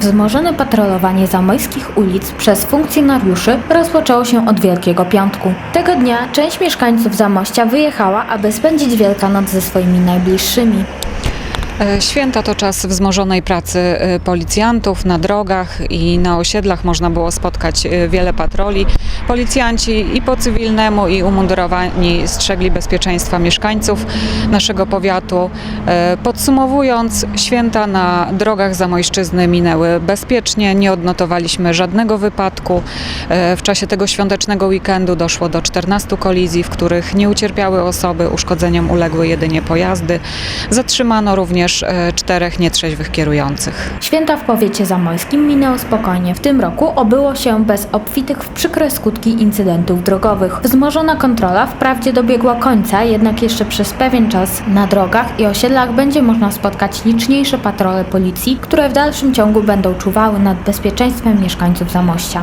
Wzmożone patrolowanie zamojskich ulic przez funkcjonariuszy rozpoczęło się od Wielkiego Piątku. Tego dnia część mieszkańców Zamościa wyjechała, aby spędzić Wielkanoc ze swoimi najbliższymi. E, Święta to czas wzmożonej pracy e, policjantów na drogach i na osiedlach można było spotkać e, wiele patroli. Policjanci i po cywilnemu i umundurowani strzegli bezpieczeństwa mieszkańców naszego powiatu. E, Podsumowując, święta na drogach Zamojszczyzny minęły bezpiecznie, nie odnotowaliśmy żadnego wypadku. E, W czasie tego świątecznego weekendu doszło do 14 kolizji, w których nie ucierpiały osoby, uszkodzeniom uległy jedynie pojazdy. Zatrzymano również e, czterech nietrzeźwych kierujących. Święta w powiecie zamojskim minęły spokojnie. W tym roku obyło się bez obfitych w przykre skutki incydentów drogowych. Wzmożona kontrola wprawdzie dobiegła końca, jednak jeszcze przez pewien czas na drogach i osiedlach będzie można spotkać liczniejsze patrole policji, które w dalszym ciągu będą czuwały nad bezpieczeństwem mieszkańców Zamościa.